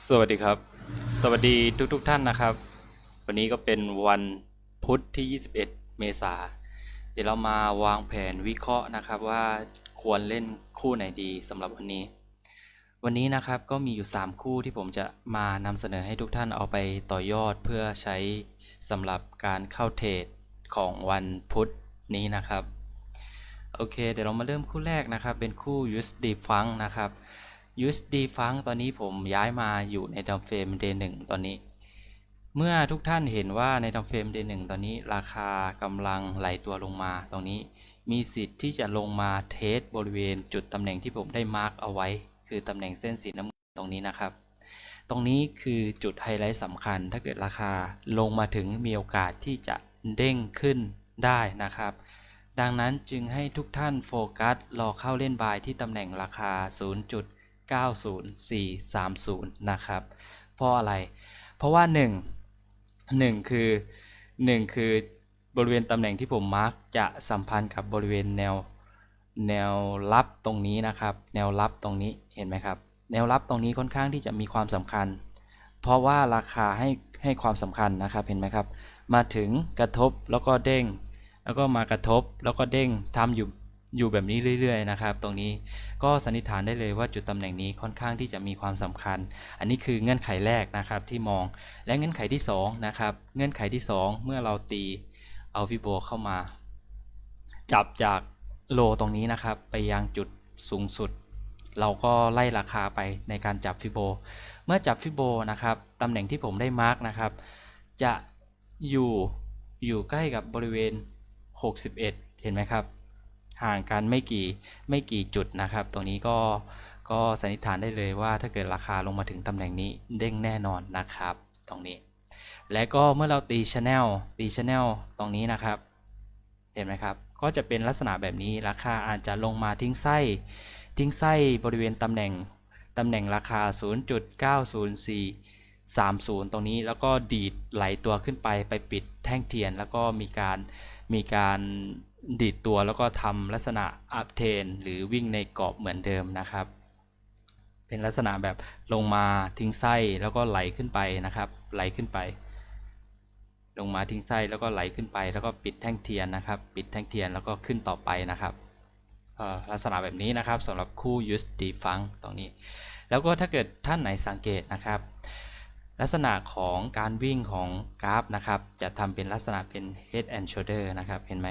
สวัสดีครับ สวัสดีทุกทท่านนะครับ วันนี้ก็เป็นวันพุธที่ 21 เมษาเดี๋ยวเรามาวางแผนวิเคราะห์นะครับว่าควรเล่นคู่ไหนดีสำหรับวันนี้ วันนี้นะครับก็มีอยู่ 3 คู่ที่ผมจะมานำเสนอให้ทุกท่านเอาไปต่อยอดเพื่อใช้สำหรับการเข้าเทรดของวันพุธนี้นะครับ โอเค เดี๋ยวเรามาเริ่มคู่แรกนะครับ เป็นคู่ USD Funk นะครับ USD Funk ตอนนี้ผมย้ายมาอยู่ในดัมเฟรม Day 1ตอนนี้ เมื่อทุกท่านเห็นว่าในดัมเฟรม Day 1ตอนนี้ราคากำลังไหลตัวลงมาตรงนี้ มีสิทธิ์ที่จะลงมาเทสบริเวณจุดตำแหน่งที่ผมได้มาร์กเอาไว้ คือตำแหน่งเส้นสีน้ำเงินตรงนี้นะครับ ตรงนี้คือจุดไฮไลท์สำคัญ ถ้าเกิดราคาลงมาถึงมีโอกาสที่จะเด้งขึ้นได้นะครับดังนั้นจึงให้ทุกท่านโฟกัสรอเข้าเล่นบายที่ตำแหน่งราคา 90430 นะครับ เพราะอะไร เพราะว่า 1 1 คือ 1 คือบริเวณตำแหน่งที่ผมมาร์กจะสัมพันธ์กับบริเวณแนวแนวรับตรงนี้นะครับ แนวรับตรงนี้เห็นไหมครับ แนวรับตรงนี้ค่อนข้างที่จะมีความสำคัญ เพราะว่าราคาให้ให้ความสำคัญนะครับเห็นไหมครับ มาถึงกระทบแล้วก็เด้ง แล้วก็มากระทบแล้วก็เด้งทำอยู่ อยู่แบบนี้เรื่อย ๆ นะครับ ตรงนี้ก็สันนิษฐานได้เลยว่าจุดตำแหน่งนี้ค่อนข้างที่จะมีความสำคัญ อันนี้คือเงื่อนไขแรกนะครับที่มองและเงื่อนไขที่2นะครับเงื่อนไขที่ 2 เมื่อเราตีเอาฟิโบเข้ามา จับจากโลตรงนี้นะครับ ไปยังจุดสูงสุด เราก็ไล่ราคาไปในการจับฟิโบเมื่อจับฟิโบนะครับตำแหน่งที่ผมได้มาร์กนะครับ จะอยู่อยู่ใกล้กับบริเวณ 61 เห็นไหมครับ ห่างกันไม่กี่ไม่กี่จุดนะครับ ตรงนี้ก็ก็สันนิษฐานได้เลยว่าถ้าเกิดราคาลงมาถึงตำแหน่งนี้เด้งแน่นอนนะครับ ตรงนี้ และก็เมื่อเราตีชแนลตีชแนลตรงนี้นะครับ เห็นไหมครับ ก็จะเป็นลักษณะแบบนี้ราคาอาจจะลงมาทิ้งไส้ทิ้งไส้บริเวณตำแหน่งตำแหน่งราคา 0.904 30 ตรงนี้แล้วก็ดีดไหลตัวขึ้นไปไปปิดแท่งเทียน แล้วก็มีการมีการ ดีดตัวแล้วก็ทำลักษณะอัพเทนหรือวิ่งในกรอบเหมือนเดิมนะครับ เป็นลักษณะแบบลงมาทิ้งไส้แล้วก็ไหลขึ้นไปนะครับ ไหลขึ้นไป ลงมาทิ้งไส้แล้วก็ไหลขึ้นไป แล้วก็ปิดแท่งเทียนนะครับ ปิดแท่งเทียนแล้วก็ขึ้นต่อไปนะครับลักษณะแบบนี้นะครับสำหรับคู่ USD Funk ตรงนี้ แล้วก็ถ้าเกิดท่านไหนสังเกตนะครับ ลักษณะของการวิ่งของกราฟนะครับ จะทำเป็นลักษณะเป็น head and shoulder นะครับเห็นไหม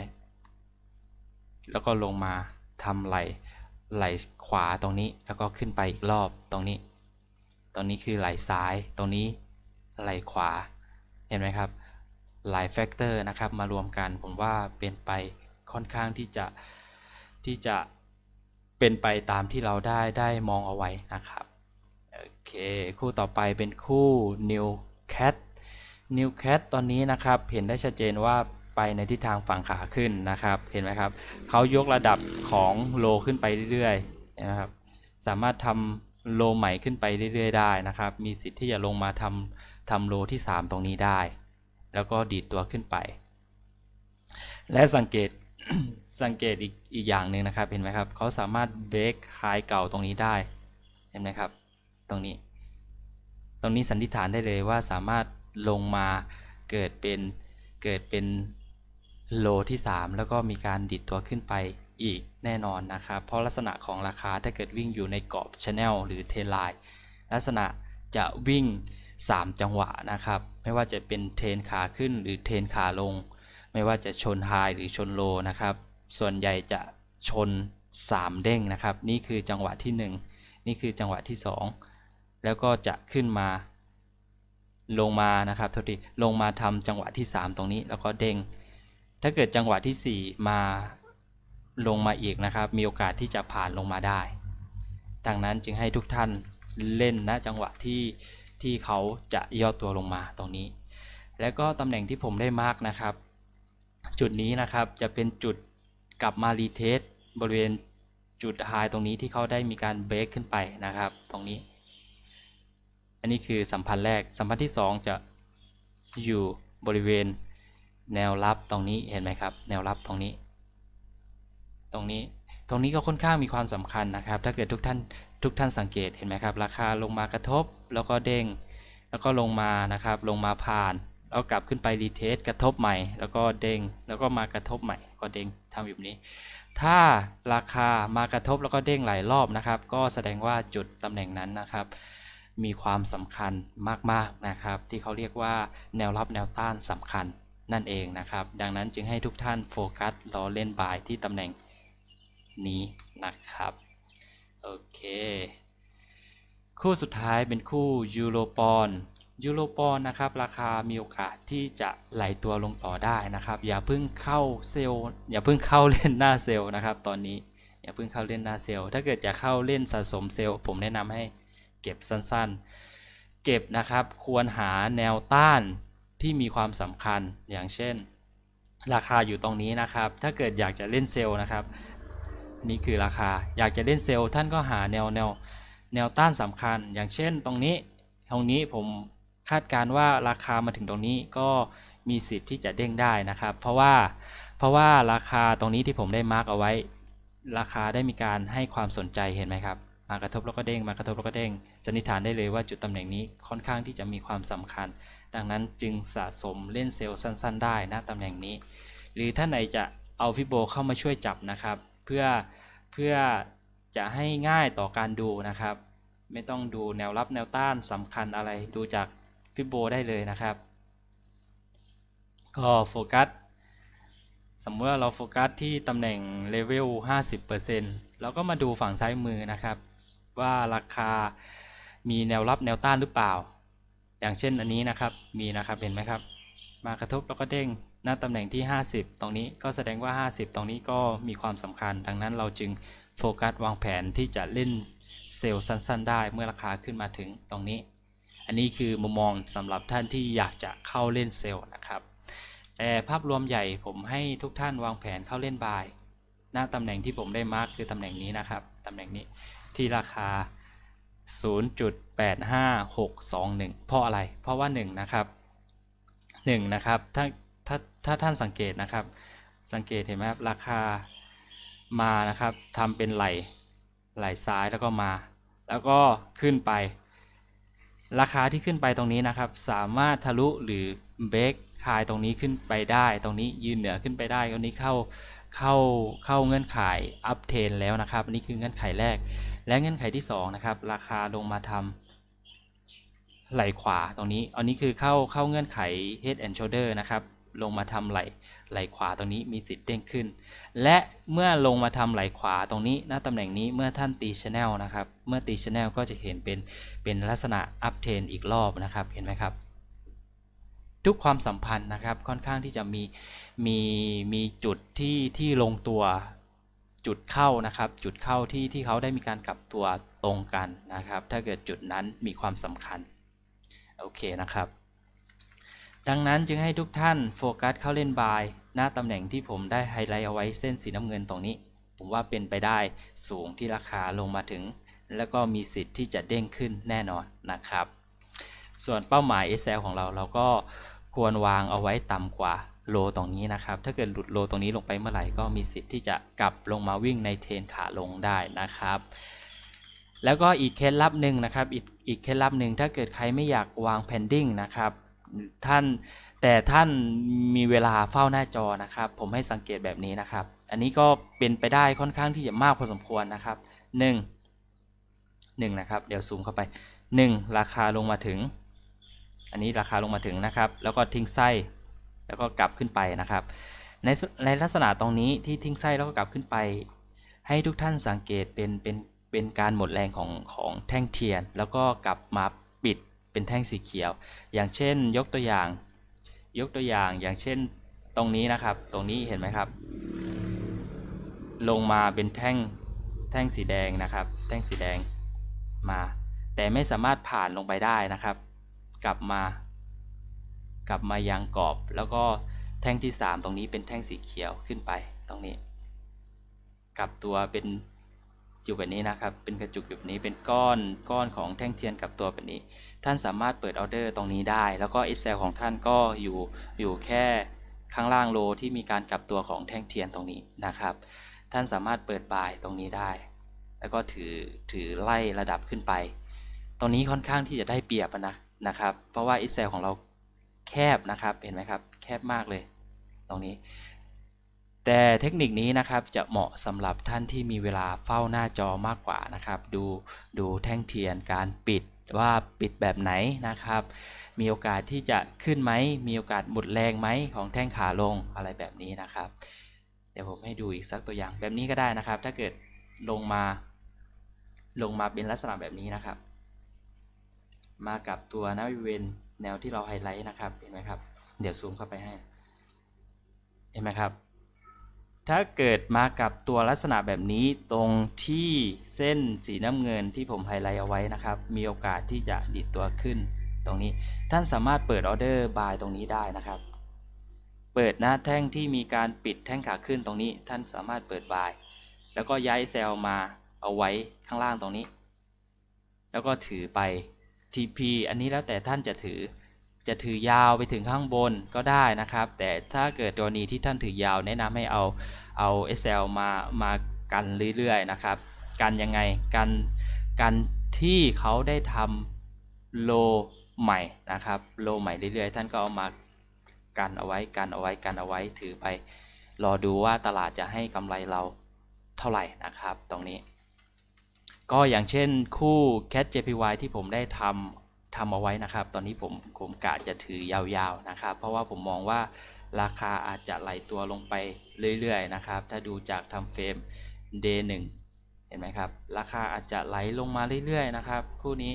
แล้วก็ลงมาทำไหลไหลขวาตรงนี้ แล้วก็ขึ้นไปอีกรอบตรงนี้ ตรงนี้คือไหลซ้าย ตรงนี้ไหลขวา เห็นไหมครับ หลายแฟกเตอร์นะครับมารวมกัน ผมว่าเป็นไปค่อนข้างที่จะที่จะเป็นไปตามที่เราได้ได้มองเอาไว้นะครับ โอเค คู่ต่อไปเป็นคู่ New Cat New Cat ตอนนี้นะครับ เห็นได้ชัดเจนว่า ไปในทิศทางฝั่งขาขึ้นนะครับ เห็นไหมครับเขายกระดับของโลขึ้นไปเรื่อยๆนะครับ สามารถทำโลใหม่ขึ้นไปเรื่อยๆได้นะครับ มีสิทธิ์ที่จะลงมาทำทำโลที่ 3 ตรงนี้ได้ แล้วก็ดีดตัวขึ้นไป และสังเกตสังเกตอีกอีกอย่างหนึ่งนะครับ เห็นไหมครับเขาสามารถเบรกไฮเก่าตรงนี้ได้ เห็นไหมครับ ตรงนี้ ตรงนี้สันนิษฐานได้เลยว่าสามารถลงมาเกิดเป็นเกิดเป็น โลที่ 3 แล้วก็มีการดิดตัวขึ้นไปอีกแน่นอนนะครับ เพราะลักษณะของราคาถ้าเกิดวิ่งอยู่ในกรอบช n แนลหรือเทไลน์ลักษณะจะวิ่ง 3 จังหวะนะครับ ไม่ว่าจะเป็นเทรนขาขึ้นหรือเทรนขาลง ไม่ว่าจะชนไฮหรือชนโลนะครับ ส่วนใหญ่จะชน 3 เด้งนะครับ นี่คือจังหวะที่ 1 นี่คือจังหวะที่ 2 แล้วก็จะขึ้นมา ลงมานะครับโทษทีลงมาทำจังหวะที่ 3 ตรงนี้แล้วก็เด้ง ถ้าเกิดจังหวะที่ 4 มาลงมาอีกนะครับ มีโอกาสที่จะผ่านลงมาได้ ดังนั้นจึงให้ทุกท่านเล่นณจังหวะที่ที่เขาจะย่อตัวลงมาตรงนี้ แล้วก็ตำแหน่งที่ผมได้มาร์กนะครับ จุดนี้นะครับจะเป็นจุดกลับมารีเทสบริเวณจุดไฮตรงนี้ที่เขาได้มีการเบรกขึ้นไปนะครับ ตรงนี้ อันนี้คือสัมพันธ์แรกสัมพันธ์ที่ 2 จะอยู่บริเวณ แนวรับตรงนี้เห็นไหมครับ แนวรับตรงนี้ ตรงนี้ตรงนี้ก็ค่อนข้างมีความสำคัญนะครับ ถ้าเกิดทุกท่านทุกท่านสังเกตเห็นไหมครับ ราคาลงมากระทบแล้วก็เด้ง แล้วก็ลงมานะครับ ลงมาผ่าน แล้วกลับขึ้นไปรีเทสกระทบใหม่ แล้วก็เด้งแล้วก็มากระทบใหม่ ก็เด้งทำแบบนี้ ถ้าราคามากระทบแล้วก็เด้งหลายรอบนะครับ ก็แสดงว่าจุดตำแหน่งนั้นนะครับ มีความสำคัญมากๆนะครับ ที่เขาเรียกว่าแนวรับแนวต้านสำคัญ นั่นเองนะครับ ดังนั้นจึงให้ทุกท่านโฟกัสรอเล่นบายที่ตำแหน่งนี้นะครับโอเค คู่สุดท้ายเป็นคู่ยูโรปอนยูโรปอนนะครับราคามีโอกาสที่จะไหลตัวลงต่อได้นะครับ อย่าเพิ่งเข้าเซลล์อย่าเพิ่งเข้าเล่นหน้าเซลล์นะครับ ตอนนี้อย่าเพิ่งเข้าเล่นหน้าเซลล์ถ้าเกิดจะเข้าเล่นสะสมเซลล์ผมแนะนำให้เก็บสั้นๆ เก็บนะครับควรหาแนวต้าน ที่มีความสำคัญอย่างเช่น ราคาอยู่ตรงนี้นะครับ ถ้าเกิดอยากจะเล่นเซลล์นะครับนี่คือราคาอยากจะเล่นเซลล์ท่านก็หาแนวแนวแนวต้านสำคัญ อย่างเช่น ตรงนี้ตรงนี้ผมคาดการณ์ว่าราคามาถึงตรงนี้ก็มีสิทธิ์ที่จะเด้งได้นะครับ เพราะว่าเพราะว่าราคาตรงนี้ที่ผมได้มาร์กเอาไว้ ราคาได้มีการให้ความสนใจเห็นไหมครับ มากระทบแล้วก็เด้ง มากระทบแล้วก็เด้งสันนิษฐานได้เลยว่าจุดตำแหน่งนี้ค่อนข้างที่จะมีความสำคัญ ดังนั้นจึงสะสมเล่นเซลล์สั้น ๆ ได้นะตำแหน่งนี้ หรือท่านไหนจะเอาฟิโบเข้ามาช่วยจับนะครับ เพื่อเพื่อจะให้ง่ายต่อการดูนะครับ ไม่ต้องดูแนวรับแนวต้านสำคัญอะไรดูจากฟิโบได้เลยนะครับ ก็โฟกัสสมมติว่าเราโฟกัสที่ตำแหน่งเลเวล50%เราก็มาดูฝั่งซ้ายมือนะครับ ว่าราคามีแนวรับแนวต้านหรือเปล่า อย่างเช่นอันนี้นะครับมีนะครับเห็นไหมครับ มากระทบแล้วก็เด้งหน้าตำแหน่งที่ 50 ตรงนี้ก็แสดงว่า 50 ตรงนี้ก็มีความสำคัญดังนั้นเราจึงโฟกัสวางแผนที่จะเล่นเซลล์สั้น ๆ ได้เมื่อราคาขึ้นมาถึงตรงนี้ อันนี้คือมุมมองสำหรับท่านที่อยากจะเข้าเล่นเซลล์นะครับแต่ภาพรวมใหญ่ผมให้ทุกท่านวางแผนเข้าเล่นบาย หน้าตำแหน่งที่ผมได้มาร์กคือตำแหน่งนี้นะครับตำแหน่งนี้ ที่ราคา 0.85621 เพราะอะไร เพราะว่า 1 นะครับ 1 นะครับ ถ้าถ้าถ้าท่านสังเกตนะครับ สังเกตเห็นไหมครับ ราคามานะครับทำเป็นไหลไหลซ้ายแล้วก็มา แล้วก็ขึ้นไป ราคาที่ขึ้นไปตรงนี้นะครับ สามารถทะลุหรือเบรกคายตรงนี้ขึ้นไปได้ ตรงนี้ยืนเหนือขึ้นไปได้ตรงนี้เข้าเข้าเข้าเงื่อนไขอัพเทนแล้วนะครับ อันนี้คือเงื่อนไขแรก และเงื่อนไขที่2นะครับราคาลงมาทำไหลขวาตรงนี้ อันนี้คือเข้าเข้าเงื่อนไข head and shoulder นะครับลงมาทำไหลไหลขวาตรงนี้มีสิทธิ์เด้งขึ้น และเมื่อลงมาทำไหลขวาตรงนี้หน้าตำแหน่งนี้เมื่อท่านตีชแนลนะครับ เมื่อตีชแนลก็จะเห็นเป็นเป็นลักษณะอัพเทนอีกรอบนะครับเห็นไหมครับ ทุกความสัมพันธ์นะครับค่อนข้างที่จะมีมีมีจุดที่ที่ลงตัว จุดเข้านะครับ จุดเข้าที่ที่เขาได้มีการกลับตัวตรงกันนะครับ ถ้าเกิดจุดนั้นมีความสำคัญโอเคนะครับ ดังนั้นจึงให้ทุกท่านโฟกัสเข้าเล่นบายหน้าตำแหน่งที่ผมได้ไฮไลท์เอาไว้เส้นสีน้ำเงินตรงนี้ ผมว่าเป็นไปได้สูงที่ราคาลงมาถึง แล้วก็มีสิทธิ์ที่จะเด้งขึ้นแน่นอนนะครับ ส่วนเป้าหมาย SL ของเราเราก็ควรวางเอาไว้ต่ำกว่า โลตรงนี้นะครับ ถ้าเกิดหลุดโลตรงนี้ลงไปเมื่อไหร่ก็มีสิทธิ์ที่จะกลับลงมาวิ่งในเทรนขาลงได้นะครับ แล้วก็อีกเคล็ดลับหนึ่งนะครับ อีกอีกเคล็ดลับหนึ่งถ้าเกิดใครไม่อยากวาง pending นะครับท่านแต่ท่านมีเวลาเฝ้าหน้าจอนะครับ ผมให้สังเกตแบบนี้นะครับ อันนี้ก็เป็นไปได้ค่อนข้างที่จะมากพอสมควรนะครับหนึ่งหนึ่งนะครับเดี๋ยวซูมเข้าไปหนึ่งราคาลงมาถึง อันนี้ราคาลงมาถึงนะครับ แล้วก็ทิ้งไส้ แล้วก็กลับขึ้นไปนะครับ ในในลักษณะตรงนี้ที่ทิ้งไส้แล้วก็กลับขึ้นไป ให้ทุกท่านสังเกตเป็นเป็นเป็นการหมดแรงของของแท่งเทียน แล้วก็กลับมาปิดเป็นแท่งสีเขียว อย่างเช่น ยกตัวอย่าง ยกตัวอย่างอย่างเช่นตรงนี้นะครับ ตรงนี้เห็นไหมครับ ลงมาเป็นแท่งแท่งสีแดงนะครับ แท่งสีแดงมา แต่ไม่สามารถผ่านลงไปได้นะครับ กลับมา กลับมายังกรอบ แล้วก็แท่งที่ 3 ตรงนี้เป็นแท่งสีเขียวขึ้นไปตรงนี้ กลับตัวเป็นอยู่แบบนี้นะครับ เป็นกระจุกอยู่แบบนี้เป็นก้อนก้อนของแท่งเทียนกับตัวแบบนี้ ท่านสามารถเปิดออเดอร์ตรงนี้ได้ แล้วก็ Excel ของท่านก็อยู่อยู่แค่ข้างล่างโลที่มีการกลับตัวของแท่งเทียนตรงนี้นะครับ ท่านสามารถเปิดบายตรงนี้ได้ แล้วก็ถือถือไล่ระดับขึ้นไป ตรงนี้ค่อนข้างที่จะได้เปรียบนะนะครับ เพราะว่า Excel ของเรา แคบนะครับเห็นไหมครับแคบมากเลยตรงนี้ แต่เทคนิคนี้นะครับจะเหมาะสำหรับท่านที่มีเวลาเฝ้าหน้าจอมากกว่านะครับ ดูดูแท่งเทียนการปิดว่าปิดแบบไหนนะครับ มีโอกาสที่จะขึ้นไหม มีโอกาสหมดแรงไหมของแท่งขาลงอะไรแบบนี้นะครับ เดี๋ยวผมให้ดูอีกสักตัวอย่างแบบนี้ก็ได้นะครับ ถ้าเกิดลงมา ลงมาเป็นลักษณะแบบนี้นะครับ มากับตัวน้าบริเวณ แนวที่เราไฮไลท์นะครับเห็นไหมครับ เดี๋ยวซูมเข้าไปให้ เห็นไหมครับ ถ้าเกิดมากับตัวลักษณะแบบนี้ตรงที่เส้นสีน้ำเงินที่ผมไฮไลท์เอาไว้นะครับ มีโอกาสที่จะดิดตัวขึ้นตรงนี้ ท่านสามารถเปิดออเดอร์บายตรงนี้ได้นะครับ เปิดหน้าแท่งที่มีการปิดแท่งขาขึ้นตรงนี้ ท่านสามารถเปิดบาย แล้วก็ย้ายเซลล์มาเอาไว้ข้างล่างตรงนี้ แล้วก็ถือไป TP อันนี้แล้วแต่ท่านจะถือ จะถือยาวไปถึงข้างบนก็ได้นะครับ แต่ถ้าเกิดกรณีที่ท่านถือยาวแนะนำให้เอาเอา SL มามากันเรื่อยๆนะครับ กันยังไงกันกันที่เขาได้ทำโลใหม่นะครับ โลใหม่เรื่อยๆ ท่านก็เอามากันเอาไว้กันเอาไว้กันเอาไว้ถือไป รอดูว่าตลาดจะให้กำไรเราเท่าไหร่นะครับ ตรงนี้ ก็อย่างเช่นคู่ Cat JPY ที่ผมได้ทำทำเอาไว้นะครับ ตอนนี้ผมผมกะจะถือยาวๆนะครับ เพราะว่าผมมองว่าราคาอาจจะไหลตัวลงไปเรื่อยๆนะครับ ถ้าดูจากทำเฟรม day 1เห็นไหมครับ ราคาอาจจะไหลลงมาเรื่อยๆนะครับ คู่นี้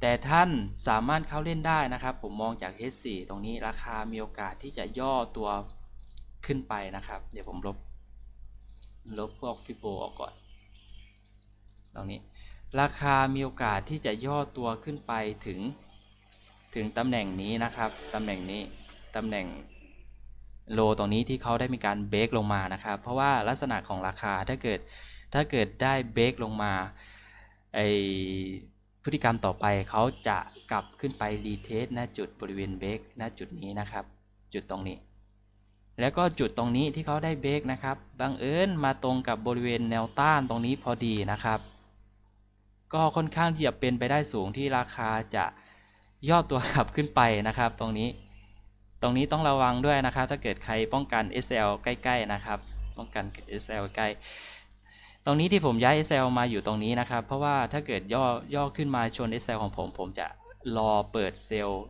แต่ท่านสามารถเข้าเล่นได้นะครับ ผมมองจาก H4 ตรงนี้ราคามีโอกาสที่จะย่อตัวขึ้นไปนะครับ เดี๋ยวผมลบ ลบพวกฟิโบออกก่อน ตรงนี้ ราคามีโอกาสที่จะย่อตัวขึ้นไปถึงถึงตำแหน่งนี้นะครับตำแหน่งนี้ตำแหน่งโลตรงนี้ที่เขาได้มีการเบรกลงมานะครับ เพราะว่าลักษณะของราคาถ้าเกิดถ้าเกิดได้เบรกลงมาไอพฤติกรรมต่อไปเขาจะกลับขึ้นไปรีเทสณจุดบริเวณเบรกณจุดนี้นะครับ จุดตรงนี้ แล้วก็จุดตรงนี้ที่เขาได้เบรกนะครับบังเอิญมาตรงกับบริเวณแนวต้านตรงนี้พอดีนะครับ ก็ค่อนข้างที่จะเป็นไปได้สูงที่ราคาจะย่อตัวกลับขึ้นไปนะครับ ตรงนี้ ตรงนี้ต้องระวังด้วยนะครับ ถ้าเกิดใครป้องกัน SL ใกล้ ๆ นะครับ ป้องกัน SL ใกล้ ตรงนี้ที่ผมย้าย SL มาอยู่ตรงนี้นะครับ เพราะว่าถ้าเกิดย่อย่อขึ้นมาชน SL ของผม ผมจะรอเปิดเซลล์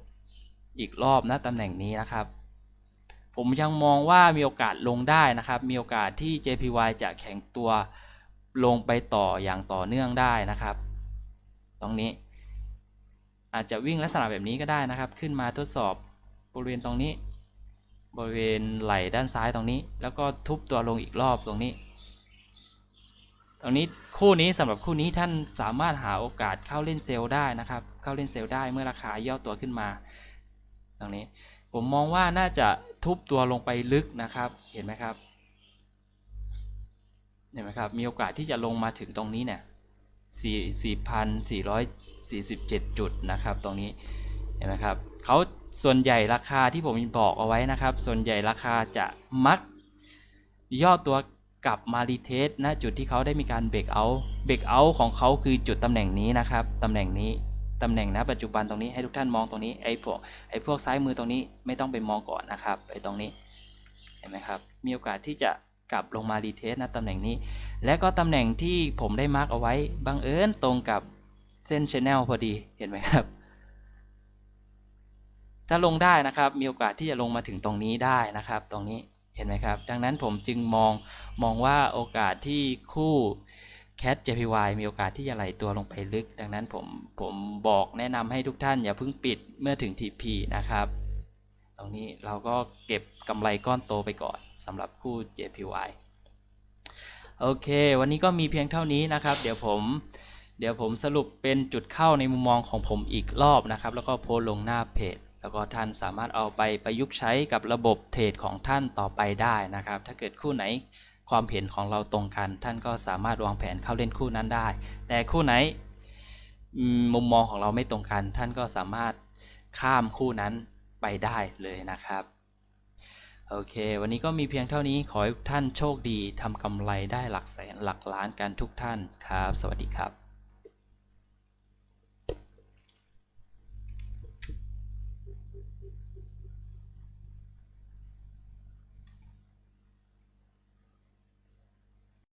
อีกรอบนะตำแหน่งนี้นะครับ ผมยังมองว่ามีโอกาสลงได้นะครับ มีโอกาสที่ JPY จะแข็งตัวลงไปต่ออย่างต่อเนื่องได้นะครับ ตรงนี้ อาจจะวิ่งลักษณะแบบนี้ก็ได้นะครับ ขึ้นมาทดสอบบริเวณตรงนี้ บริเวณไหล่ด้านซ้ายตรงนี้ แล้วก็ทุบตัวลงอีกรอบตรงนี้ตรงนี้คู่นี้สำหรับคู่นี้ท่านสามารถหาโอกาสเข้าเล่นเซลล์ได้นะครับ เข้าเล่นเซลล์ได้เมื่อราคาย่อตัวขึ้นมา ตรงนี้ผมมองว่าน่าจะทุบตัวลงไปลึกนะครับ เห็นไหมครับ เห็นไหมครับ มีโอกาสที่จะลงมาถึงตรงนี้เนี่ย สี่สี่พันสี่ร้อยสี่สิบเจ็ดจุดนะครับ ตรงนี้เห็นไหมครับเขาส่วนใหญ่ราคาที่ผมบอกเอาไว้นะครับ ส่วนใหญ่ราคาจะมักย่อตัวกลับมารีเทสณจุดที่เขาได้มีการเบรกเอาเบรกเอาของเขาคือจุดตำแหน่งนี้นะครับตำแหน่งนี้ตำแหน่งณปัจจุบันตรงนี้ให้ทุกท่านมองตรงนี้ไอ้พวกไอ้พวกซ้ายมือตรงนี้ไม่ต้องไปมองก่อนนะครับไอ้ตรงนี้เห็นไหมครับมีโอกาสที่จะ กลับลงมารีเทสนะตำแหน่งนี้ และก็ตำแหน่งที่ผมได้มาร์กเอาไว้บังเอิญตรงกับเส้นชแนลพอดีเห็นไหมครับ ถ้าลงได้นะครับมีโอกาสที่จะลงมาถึงตรงนี้ได้นะครับ ตรงนี้เห็นไหมครับ ดังนั้นผมจึงมองมองว่าโอกาสที่คู่ Cat JPY มีโอกาสที่จะไหลตัวลงไปลึก ดังนั้นผมผมบอกแนะนำให้ทุกท่านอย่าเพิ่งปิดเมื่อถึง TP นะครับ ตรงนี้เราก็เก็บกำไรก้อนโตไปก่อนสำหรับคู่ JPY โอเค วันนี้ก็มีเพียงเท่านี้นะครับ เดี๋ยวผมเดี๋ยวผมสรุปเป็นจุดเข้าในมุมมองของผมอีกรอบนะครับ แล้วก็โพสลงหน้าเพจ แล้วก็ท่านสามารถเอาไปประยุกต์ใช้กับระบบเทรดของท่านต่อไปได้นะครับ ถ้าเกิดคู่ไหนความเห็นของเราตรงกัน ท่านก็สามารถวางแผนเข้าเล่นคู่นั้นได้ แต่คู่ไหนมุมมองของเราไม่ตรงกัน ท่านก็สามารถข้ามคู่นั้น ไปได้เลยนะครับ โอเค วันนี้ก็มีเพียงเท่านี้ขอให้ทุกท่านโชคดีทำกำไรได้หลักแสนหลักล้านกันทุกท่านครับ สวัสดีครับ